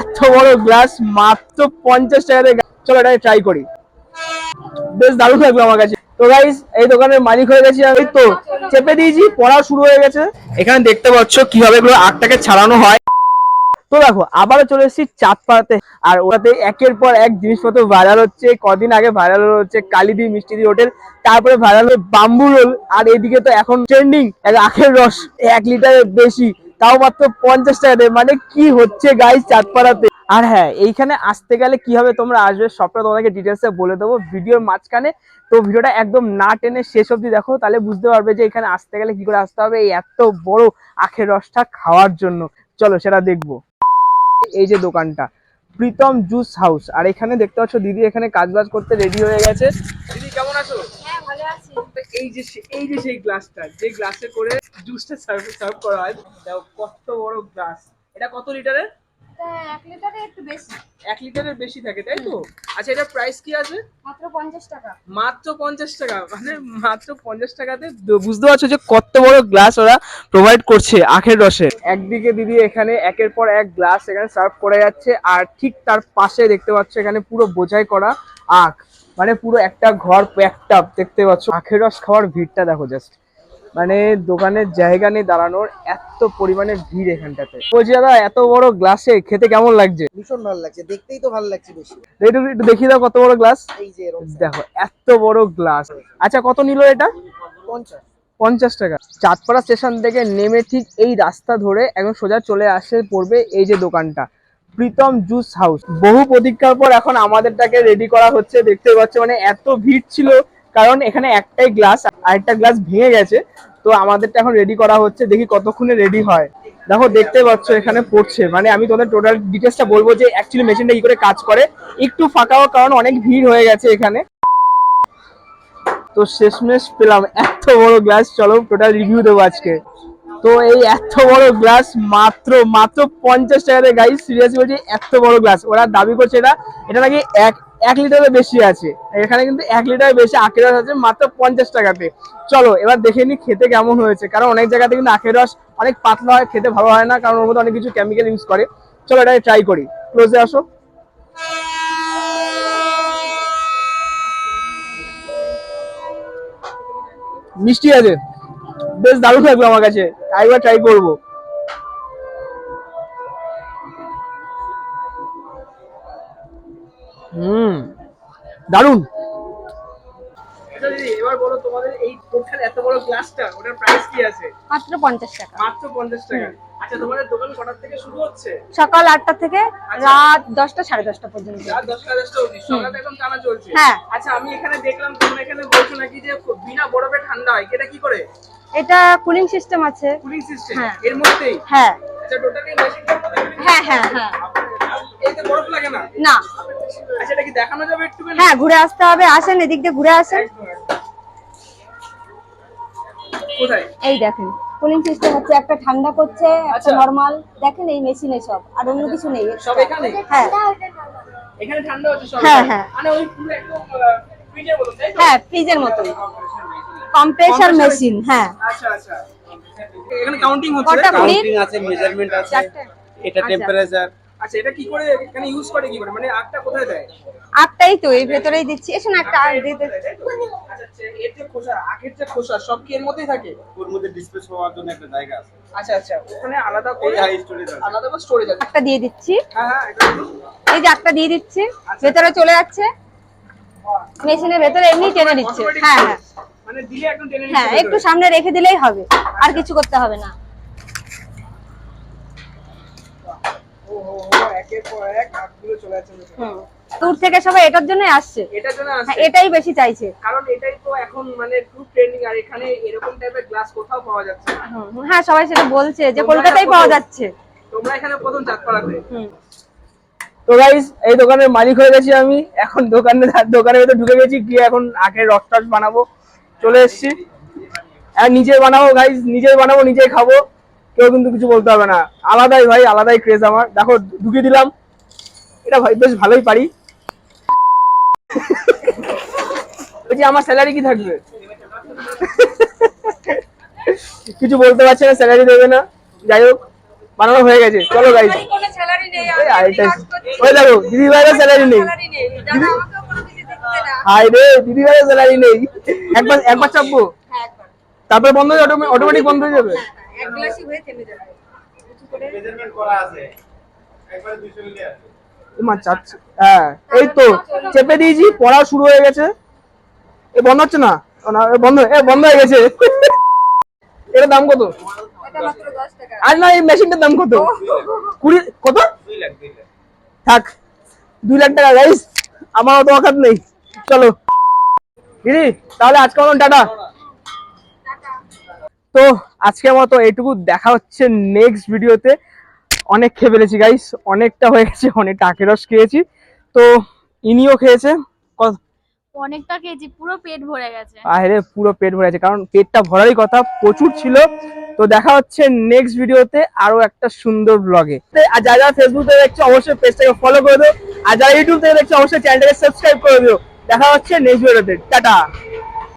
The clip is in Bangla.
এত বড় গ্লাস মাত্র পঞ্চাশ টাকাতে চলো এটা ট্রাই করি। বেশ দারুণ লাগল আমার কাছে। তো গাইস এই দোকানের মালিক হয়ে গেছি আমি। তো চেপে দিয়েছি পড়া শুরু হয়ে গেছে। এখানে দেখতে পাচ্ছ কীভাবে এগুলো আটটাকে ছাড়ানো হয়। তো দেখো আবারও চলে এসেছি চাঁদপাড়াতে। আর ওটাতে একের পর এক জিনিসপত্র ভাইরাল হচ্ছে। কদিন আগে ভাইরাল হচ্ছে কালিদি মিষ্টি দি হোটেল। তারপরে ভাইরাল হচ্ছে বাম্বু রোল। আর এদিকে তো এখন ট্রেন্ডিং আখের রস। এক লিটারের বেশি। তাও মাত্র পঞ্চাশ টাকাতে মানে কি হচ্ছে গাইস চাঁদপাড়াতে? আর হ্যাঁ এইখানে আসতে গেলে কীভাবে তোমরা আসবে, সবটা তোমাদেরকে ডিটেলসে বলে দেবো। ভিডিওর মাঝখানে তো ভিডিওটা একদম না টেনে শেষ অবধি দেখো, তাহলে বুঝতে পারবে যে এখানে আসতে গেলে কি করে আসতে হবে এই এত বড় আখের রসটা খাওয়ার জন্য। চলো সেটা দেখব। এই যে দোকানটা, প্রীতম জুস হাউস। আর এখানে দেখতে পাচ্ছ দিদি এখানে কাজ বাজ করতে রেডি হয়ে গেছে। দিদি, কেমন আছি? এই যে এই যে সেই গ্লাসটা যে গ্লাসে করে জুসটা সার্ভ সার্ভ করা হয় দেখো কত বড় গ্লাস এটা কত লিটারের এক লিটারে একটু বেশি। এক লিটারের বেশি থাকে তাই তো? আচ্ছা এটা প্রাইস কি আছে? মাত্র পঞ্চাশ টাকা। মাত্র পঞ্চাশ টাকা মানে মাত্র পঞ্চাশ টাকাতে বুঝতে পারছ যে কত বড় গ্লাস ওরা প্রোভাইড করছে আখের রসের একদিকে দিদি এখানে একের পর এক গ্লাস এখানে সার্ভ করে যাচ্ছে আর ঠিক তার পাশে দেখতে পাচ্ছ এখানে পুরো বোঝাই করা আখ। মানে পুরো একটা ঘর প্যাকটা দেখতে পাচ্ছ। আখের রস খাওয়ার ভিড়টা দেখো জাস্ট মানে দোকানের জায়গা নেই দাঁড়ানোর এত পরিমাণে ভিড় এখানটাতে। বলছি দাদা এত বড় গ্লাসে খেতে কেমন লাগছে? ভীষণ ভালো লাগছে দেখতেই তো ভালো লাগছে বেশি। একটু একটু দেখিয়ে দাও কত বড় গ্লাস এই যে দেখো এত বড় গ্লাস আচ্ছা কত নিল এটা? পঞ্চাশ। পঞ্চাশ টাকা। চাঁদপাড়া স্টেশন থেকে নেমে ঠিক এই রাস্তা ধরে একদম সোজা চলে আসে পড়বে এই যে দোকানটা। Pritam juice house. বহু প্রতীক্ষার পর এখন আমাদেরটাকে রেডি করা হচ্ছে দেখতে পাচ্ছ মানে এত ভিড় ছিল, কারণ এখানে একটাই গ্লাস আরেকটা গ্লাস ভেঙে গেছে, তো আমাদেরটা এখন রেডি করা হচ্ছে, দেখি কতক্ষণে রেডি হয়। দেখো দেখতে পাচ্ছ, এখানে পড়ছে মানে আমি তোমাদের টোটাল ডিটেলসটা বলব যে অ্যাকচুয়ালি মেশিনটা কি করে কাজ করে, একটু ফাঁকাও কারণ অনেক ভিড় হয়ে গেছে এখানে। তো শেষমেশ পেলাম, এত বড় গ্লাস চলো টোটাল রিভিউ দেবো আজকে। তো এই এত বড় গ্লাস মাত্র মাত্র পঞ্চাশ টাকাতে গাই সিরিয়াসলি বলছি, এত বড় গ্লাস ওরা দাবি করছে এটা এটা নাকি এক এক লিটারের বেশি আছে। এখানে কিন্তু এক লিটারের বেশি আখের রস আছে, মাত্র পঞ্চাশ টাকাতে। চলো, এবার দেখে নি খেতে কেমন হয়েছে, কারণ অনেক জায়গাতে কিন্তু আখের রস অনেক পাতলা হয়, খেতে ভালো হয় না, কারণ ওর মধ্যে অনেক কিছু কেমিক্যাল ইউজ করে। চলো এটা ট্রাই করি। ক্লোজে আসো। মিষ্টি আছে। বেশ দারুণ থাকবে আমার কাছে। একবার ট্রাই করব। হুম দারুণ। এবার বলো তোমাদের এই টোটাল এত বড় গ্লাসটা ওটার প্রাইস কি আছে? মাত্র পঞ্চাশ টাকা। মাত্র পঞ্চাশ টাকা। আচ্ছা তোমাদের দোকান কটার থেকে শুরু হচ্ছে? সকাল আটটা থেকে রাত দশটা সাড়ে দশটা পর্যন্ত। রাত দশটা দশটা অবধি। সকালে একদম টানা চলছে। হ্যাঁ। আচ্ছা আমি এখানে দেখলাম তোমরা এখানে বলছো নাকি যে বিনা বরফে ঠান্ডা হয় এটা কি করে? এটা কুলিং সিস্টেম আছে। কুলিং সিস্টেম হ্যাঁ। এর মধ্যেই? হ্যাঁ। আচ্ছা টোটালি মেশিনটার মধ্যে হ্যাঁ হ্যাঁ হ্যাঁ। এতে বরফ লাগে না? না। আচ্ছা এটা কি দেখানো যাবে একটু হ্যাঁ ঘুরে আসতে হবে। আসেন এদিক দিয়ে ঘুরে আসেন। কোথায়? এই দেখেন কুলিং সিস্টেম হচ্ছে একটা ঠান্ডা করছে একটা আচ্ছা। নরমাল দেখেন এই মেশিনে সব আর অন্য কিছু নেই। সব এখানে? হ্যাঁ। এখানে ঠান্ডা হচ্ছে সব? হ্যাঁ, হ্যাঁ। মানে ওই পুরো একদম ফ্রিজের মতো তাই তো? হ্যাঁ ফ্রিজের কম্প্রেসার মেশিন হ্যাঁ। আচ্ছা আচ্ছা। এখানে কাউন্টিং হচ্ছে? কাউন্টিং আছে মেজারমেন্ট আছে। এটা আচ্ছা। টেম্পারেচার আচ্ছা এটা কি করে এখানে ইউজ করে কি করে? মানে আগটা কোথায় দেয়? আটটাই তো এর ভেতরেই দিচ্ছি। এসে একটা আট দিতে? আচ্ছা আচ্ছা, এর যে খোসা আগের যে খোসা সব কি এর মধ্যেই থাকে? ওর মধ্যে ডিসপ্লেস হওয়ার জন্য একটা জায়গা আছে। আচ্ছা আচ্ছা ওখানে আলাদা করে এই high আছে। আলাদা করে স্টোরেজ আছে। একটা দিয়ে দিচ্ছি। হ্যাঁ হ্যাঁ এই যে একটা দিয়ে দিচ্ছি ভেতরে চলে যাচ্ছে। মেশিনের ভেতরে এমনি টেনে দিচ্ছে। হ্যাঁ হ্যাঁ। মানে দিলে একদম টেনে হ্যাঁ একটু সামনে রেখে দিলেই হবে। আর কিছু করতে হবে না। একের পর এক আগগুলো চলে যাচ্ছে দূর থেকে সবাই এটার জন্যই আসছে। এটার জন্য হ্যাঁ আসছে। এটাই বেশি চাইছে। কারণ এটাই তো এখন মানে খুব ট্রেন্ডিং আর এখানে এরকম টাইপের গ্লাস কোথাও পাওয়া যাচ্ছে না। হ্যাঁ সবাই সেটা বলছে যে কলকাতায় পাওয়া যাচ্ছে। তোমরা এখানে প্রথম চাঁদপাড়াতে হুম। তো গাইস এই দোকানের মালিক হয়ে গেছি আমি। এখন দোকানে দোকানের ভেতর ঢুকে গেছি গিয়ে এখন আখের রস টস বানাবো। চলে এসেছি। আর নিজে বানাবো গাইস নিজে বানাবো নিজে খাব। কেউ কিন্তু কিছু বলতে হবে না। আলাদাই ভাই আলাদাই ক্রেজ আমার। দেখো ঢুকিয়ে দিলাম। এটা ভাই বেশ ভালোই পারি। বলছি আমার স্যালারি কি থাকবে? কিছু বলতে পারছে না স্যালারি দেবে না। যাই হোক বানানো হয়ে গেছে। চলো করছি। ওই দেখো দিদি ভাইয়ের স্যালারি নেই। হাই রে দিদি ভাইয়ের স্যালারি নেই। একবার একবার চাপবো? তারপর বন্ধ হয়ে যাবে অটোমেটিক বন্ধ হয়ে যাবে? এক গ্লাসই হয়ে থেমে যাবে। মেজারমেন্ট করা আছে। একবারে 200 মিলি আছে। চাচ্ছে হ্যাঁ এই তো চেপে দিয়েছি পড়া শুরু হয়ে গেছে। এ বন্ধ হচ্ছে না? ও না, বন্ধ এ বন্ধ হয়ে গেছে। এর দাম কত? এটা মাত্র 10 টাকা। আর না এই মেশিনটার দাম কত? কুড়ি কত? 2 লাখ 2 লাখ। থাক দুই লাখ টাকা গাইস আমার অত অকাত নেই। চলো। দিদি তাহলে আজকে মতন টাটা। তো আজকের মতো এইটুকু। দেখা হচ্ছে নেক্সট ভিডিওতে অনেক খেয়ে ফেলেছি গাইস অনেকটা হয়ে গেছে অনেকটা আখের রস খেয়েছি। তো ইনিও খেয়েছে। অনেকটা খেয়েছি পুরো পেট ভরে গেছে। আরে পুরো পেট ভরে আছে কারণ পেটটা ভরারই কথা প্রচুর ছিল। তো দেখা হচ্ছে নেক্সট ভিডিওতে আরও একটা সুন্দর ব্লগে আর যারা যারা ফেসবুক থেকে দেখছ অবশ্যই পেজটাকে ফলো করে দিও। আর যারা ইউটিউব থেকে দেখছ অবশ্যই চ্যানেলটাকে সাবস্ক্রাইব করে দিও। দেখা হচ্ছে নেক্সট ভিডিওতে টাটা।